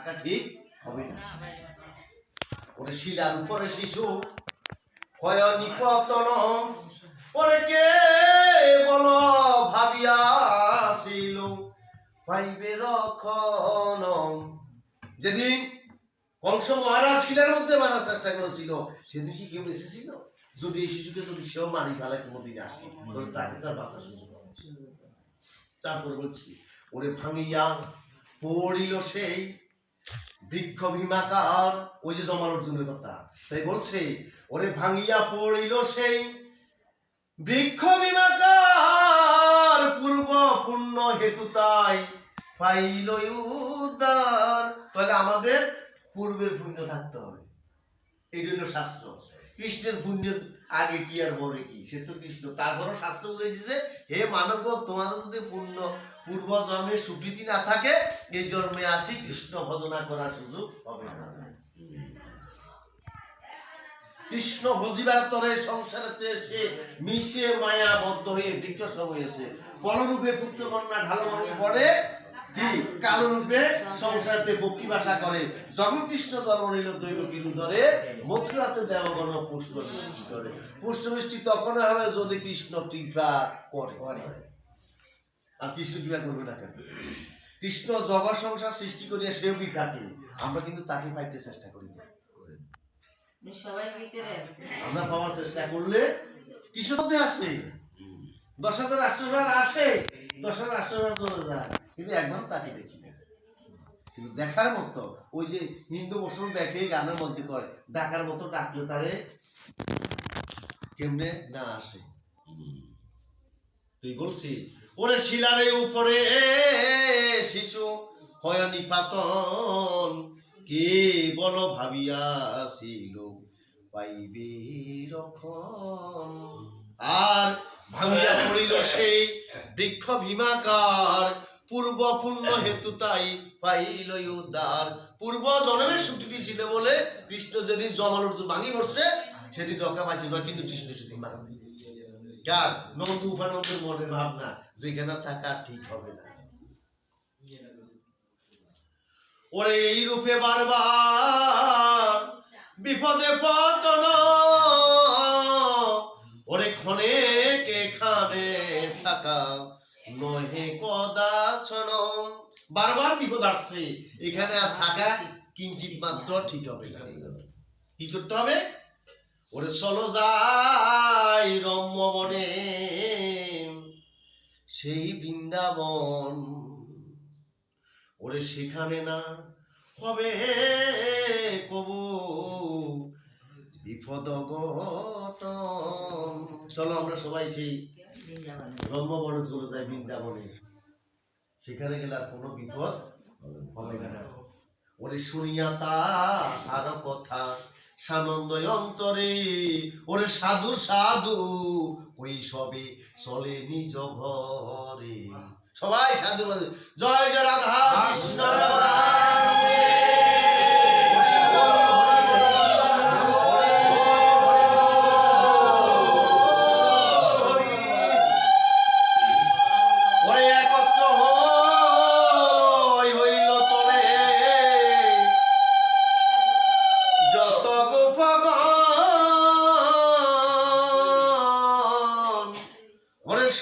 থাকা ঠিক হবে না। ওরে শিলার উপরে শিশু হয় কে বল ভাবিয়াছিল, পাইবে যেদিন কংস মহারাজ শিলার মধ্যে মারার চেষ্টা করেছিল, সেদিন কি কেউ এসেছিল? যদি এই শিশুকে যদি সেও মারি ফেলে, কোনোদিন আসে তাকে তার বাঁচা সুযোগ। তারপর বলছি, ওরে ভাঙিয়া পড়িল সেই বৃক্ষ ভীমাকার ওই যে জমার অর্জুনের কথা। তাই বলছে, ওরে ভাঙিয়া পড়িল সেই বৃক্ষ ভীমাকার পূর্ব পুণ্য হেতু তাই পাইল উদ্ধার। তাহলে আমাদের পূর্বের পুণ্য থাকতে হবে। এই হলো শাস্ত্র কৃষ্ণের পুণ্যের আগে কি আর পরে কি? সে তো কৃষ্ণ। তারপরও শাস্ত্র বলেছে যে, হে মানব তোমাদের যদি পুণ্য পূর্ব জন্মে সুকৃতি না থাকে, এই জন্মে আসি কৃষ্ণ ভজনা করার সুযোগ হবে না। কৃষ্ণ ভজিবার তরে সংসারেতে এসে মিশে মায়া বদ্ধ হয়ে বৃক্ষ এসে পলরূপে পুত্র কন্যা ঢালো ভাঙে পড়ে কি কালো রূপে সংসারতে বক্ষী বাসা করে। যখন কৃষ্ণ জন্ম নিল দৈব কিরুদরে মথুরাতে দেবগণ পুষ্প বৃষ্টি করে। পুষ্প বৃষ্টি তখন হবে যদি কৃষ্ণ কৃপা করে। আর কৃষ্ণ কৃপা করবে না কেন? কৃষ্ণ জগৎ সংসার সৃষ্টি করিয়া সেও বিকাটে আমরা কিন্তু তাকে পাইতে চেষ্টা করি না। সবাই ভিতরে আছে। আমরা পাওয়ার চেষ্টা করলে কিসের মধ্যে আসে। দশ হাজার রাষ্ট্রভার আসে। দশ হাজার রাষ্ট্রভার চলে যায়। কিন্তু একবার তাকে দেখি না। কিন্তু দেখার মতো ওই যে হিন্দু মুসলমান দেখে গানের মধ্যে করে ডাকার মতো ডাকলে তারে কেমনে না আসে? তুই বলছি ওরে শিলারে উপরে শিশু হয় নিপাতন। কে বল ভাবিয়াছিল, পাইবে রক্ষণ? আর ভাঙিয়া পড়িল সেই বৃক্ষ ভীমাকার। পূর্ব পুণ্য হেতু তাই পাইল উদ্ধার। পূর্ব জন্মের স্বীকৃতি ছিল বলে কৃষ্ণ যেদিন জমাল ভাঙি পড়ছে সেদিন রক্ষা পাইছে না, কিন্তু কৃষ্ণ সেদিন মারা যায়। কার নন্দু উপানন্দের ভাবনা, যেখানে থাকা ঠিক হবে না। ওরে এই রূপে বারবার বিপদে পতন, ওরে ক্ষণে কেখানে থাকা নহে কদাচন। বারবার বিপদ আসছে, এখানে আর থাকা কিঞ্চিত মাত্র ঠিক হবে না। কি করতে হবে? ওরে চলো যাই রম্য বনে সেই বৃন্দাবন। ওরে সেখানে না হবে কবু বিপদ চলো আমরা সবাই সেই ব্রহ্মবনে চলে যাই বৃন্দাবনে। সেখানে গেলে আর কোনো বিপদ হবে না। ওরে শুনিয়া তার কথা। সানন্দ অন্তরে ওরে সাধু সাধু, ওই সবে চলে নিজ ঘরে। সবাই সাধু জয় জয় রাধা কৃষ্ণ।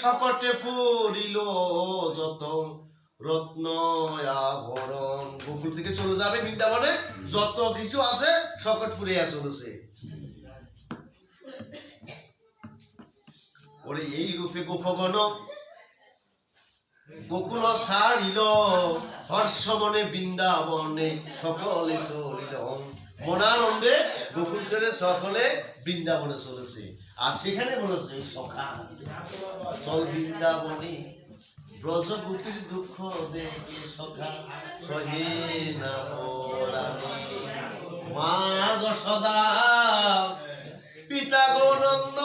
সকটে পড়িল যত রত্ন আভরণ। গোকুল থেকে চলে যাবে বৃন্দাবনে, যত কিছু আছে সকট পুড়িয়া চলেছে। ওরে এই রূপে গোপগণ গোকুল সারিল, হর্ষ মনে বৃন্দাবনে সকলে চলিল। মনানন্দে গোকুল ছেড়ে সকলে বৃন্দাবনে চলেছে। আর সেখানে বলেছে, এই সখা চল বৃন্দাবনে ব্রজ গোপীর দুঃখ দেখে সখা সহে না মা যশোদা পিতা গৌনন্দ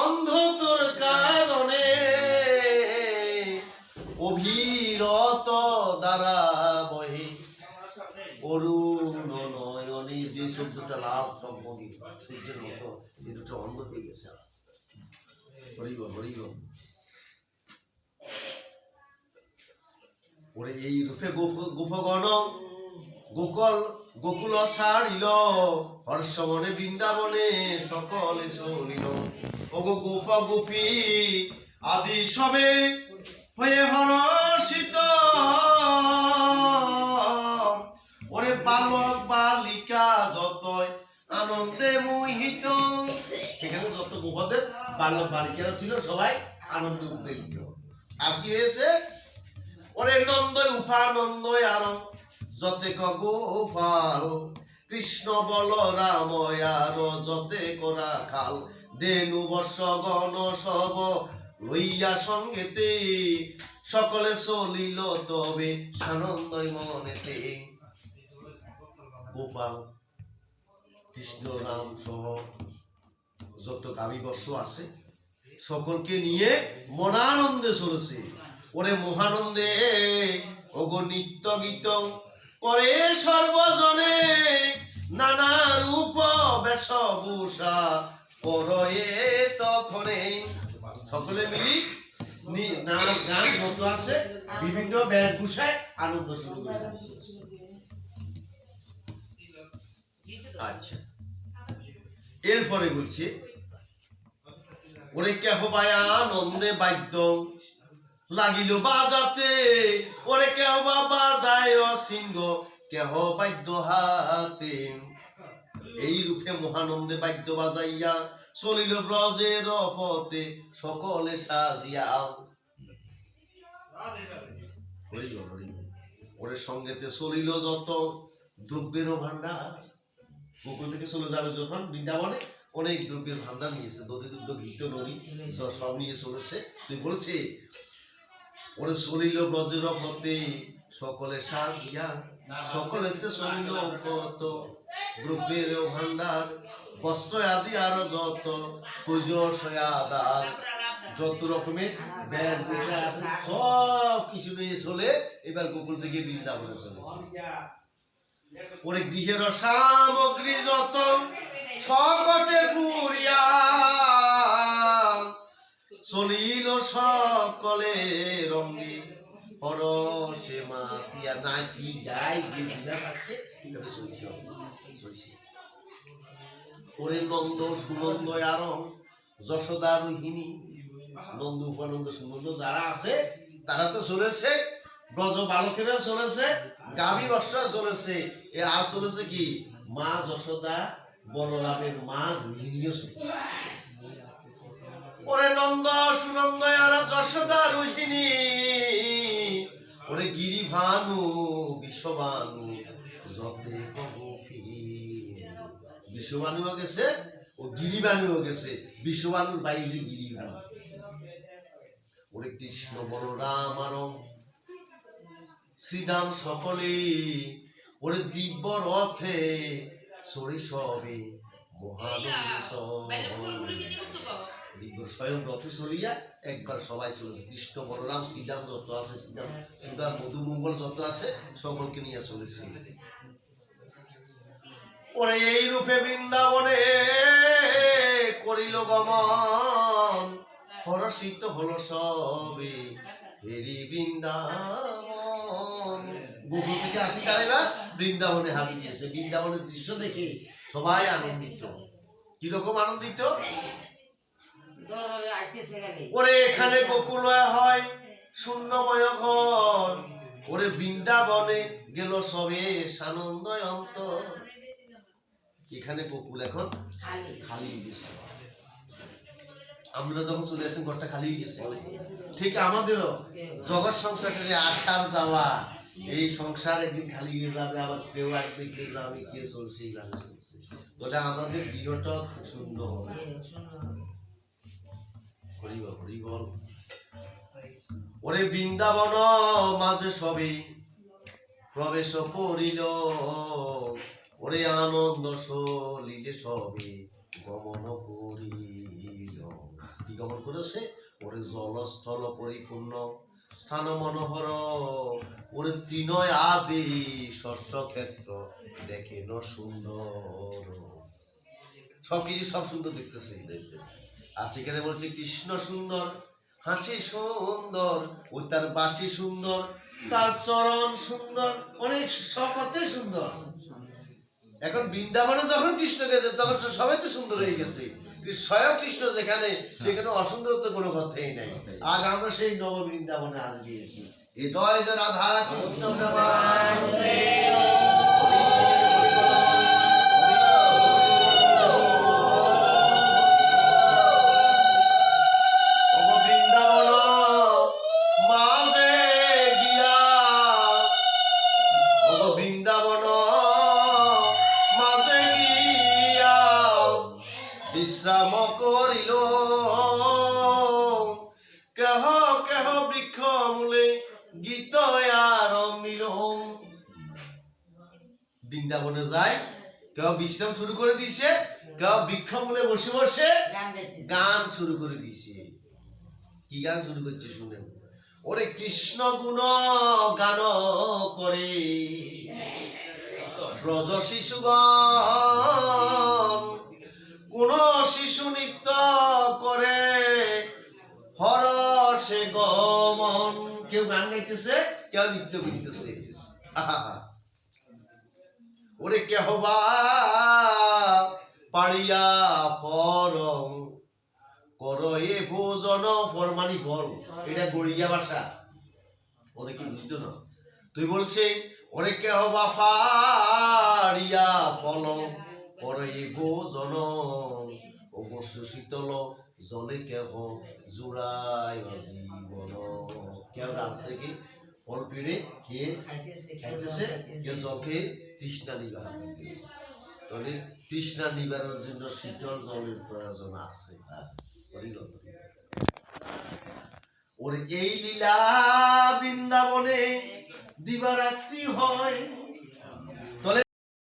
অন্ধ তোর কারণে অভিরত দ্বারা বহে। অরুণ নয়নে, যে শব্দটা লাভ টকমকি সূর্যের মতো। অন্ধ হয়ে গেছে হরিব হরিব ওরে এই রূপে গোপ, গোপগণ, গোকল, গোকুল বৃন্দাবনে সকলে চলিল। ওগো গোপ গোপী, আদি সবে হয়ে হরষিত। ওরে বালক বালিকা যতই আনন্দে মোহিত। সেখানে যত গোপদের বালক বালিকারা ছিল, সবাই আনন্দে উদ্বেলিত আর কি হয়েছে? ওরে নন্দয় উপানন্দয় আর, যতে গোপাল কৃষ্ণ বল রাময়ার যতে করা খাল, দেনু বর্ষ গণ সব লইয়া সঙ্গেতে, সকলে চলিল তবে সানন্দয় মনেতে। গোপাল, কৃষ্ণ, রাম সহ যত গাভী বর্ষ আছে, সকলকে নিয়ে মনানন্দে চলেছে ওরে মহানন্দে, ওগো নিত্য গীত করে সর্বজনে নানা রূপ বেশভূষা পরয়ে তখনে। সকলে মিলি নি- নাচ গান যত আছে, বিভিন্ন বেশভূষায় আনন্দ শুরু করে। আচ্ছা। এরপরে বলছে ওরে কেহ বায়া আনন্দে বাদ্য। লাগিল বাজাতে ওরে কেহ বা বাজায় সিংহ কেহ বাদ্য হাতে? এই রূপে মহানন্দে বাদ্য বাজাইয়া চলিল ব্রজের পথে সকলে সাজিয়া। ওরে সঙ্গেতে চলিল যত দ্রব্যের ভান্ডার গোকুল থেকে চলে যাবে যখন বৃন্দাবনে অনেক দ্রব্যের ভান্ডার নিয়েছে। দধি দুগ্ধ ঘিত নড়ি সব নিয়ে চলেছে। তুই বলেছে, ওরে চলিল ব্রজের পথে সকলে সাজিয়া সকলেতে চলিল কত, দ্রব্যের ভান্ডার, বস্ত্র আদি আর যত, পুজো সয়াদার যত রকমের ব্যাগ আছে সব কিছু নিয়ে চলে, এবার গোকুল থেকে বৃন্দাবনে চলেছে। ওরে গৃহের সামগ্রী যত সকটে পুরিয়া চলিল সকলে পরশে মাতিয়া নাচি গাই চলছে ওরে নন্দ সুনন্দ আর, যশোদা নন্দ উপানন্দ সুনন্দ যারা আছে, তারা তো চলেছে, ব্রজ বালকেরা চলেছে। গাভী বর্ষা চলেছে এ আর চলেছে কি? মা যশোদা, বলরামের মা রোহিণীও চলেছে ওরে নন্দ, সুনন্দ আর যশোদা, রোহিণী। ওরে গিরি ভানু বিশ্ববানু, যতে বিশ্ববানুও গেছে, ও গিরিবানুও গেছে। বিশ্ববানুর বাইরে গিরিবানু। ওরে কৃষ্ণ, বলরাম, আর শ্রীদাম সকলে ওরে দিব্য রথে সরে সবে স্বয়ং রথে চলিয়া একবার সবাই চলেছে কৃষ্ণ বলরাম শ্রীদাম যত আছে শ্রীদাম সুদাম মধুমঙ্গল যত আছে সকলকে নিয়ে চলেছে ওরে এই রূপে বৃন্দাবনে করিল গমন হরষিত হলো সবে। হেরি বৃন্দাবন বহু থেকে আসি তারা এবার বৃন্দাবনে হাজির দিয়েছে বৃন্দাবনের দৃশ্য দেখে সবাই আনন্দিত। কীরকম আনন্দিত? ওরে এখানে গোকুলয় হয় শূন্যময় ঘর। ওরে বৃন্দাবনে গেল সবে সানন্দয় অন্ত এখানে গোকুল এখন খালি। খালি হয়ে আমরা যখন চলে আসেন ঘরটা খালি গেছে। ঠিক আমাদেরও জগৎ সংসারে আসার যাওয়া। এই সংসার একদিন খালি হয়ে যাবে, আবার কেউ আসবে কেউ যাবে কে চলছে চলছে। তাহলে আমাদের খুব সুন্দর হবে। বল ওরে বৃন্দাবন মাঝে সবে প্রবেশ করিল। ওরে আনন্দ সলিলে সবে গমন করিল কি গমন করেছে। ওরে জলস্থল পরিপূর্ণ স্থান মনোহর ওরে তৃণয় আদি শস্য ক্ষেত্র দেখে ন সুন্দর। সবকিছু সব সুন্দর দেখতেছে আর সেখানে বলছে, কৃষ্ণ সুন্দর, হাসি সুন্দর, ও তার বাসি সুন্দর, তার চরণ সুন্দর, অনেক সকতে সুন্দর। এখন বৃন্দাবনে যখন কৃষ্ণ গেছে, তখন সবাই তো সুন্দর হয়ে গেছে। স্বয়ং কৃষ্ণ যেখানে সেখানে অসুন্দর তো কোনো কথাই নাই। আজ আমরা সেই নব বৃন্দাবনে আজ দিয়েছি। এ জয় জয় রাধা কৃষ্ণ বিশ্রাম করিল। কেহ কেহ বৃক্ষ মূলে গীত আরম্ভিল বৃন্দাবনে যায় কেউ বিশ্রাম শুরু করে দিছে কেউ বৃক্ষ মূলে বসে বসে গান গান শুরু করে দিছে। কি গান শুরু করছে শুনেন? ওরে কৃষ্ণ গুণ গান করে। ব্রজ শিশুগণ কোন শিশু নৃত্য করে। হরসে গমন কেউ গান গাইতেছে, কেউ নৃত্য করতেছে। ওরে কেহ বা পাড়িয়া ফরম কর এ ভোজন ফরমানি ফল। এটা গড়িয়া ভাষা ওরে কি বুঝতো না? তুই বলছে, ওরে কেহ বা পাড়িয়া ফল কর এ ভোজন অবশ্য শীতল, জলে কেহ জোড়ায় জীবন কেউ ডাকছে কি? ফল পিড়ে খেয়ে খাইতেছে? কেউ জলকে তৃষ্ণা নিবারণ করতেছে তাহলে তৃষ্ণা নিবারণের জন্য শীতল জলের প্রয়োজন আছে। ওর এই লীলা বৃন্দাবনে দিবারাত্রি হয়।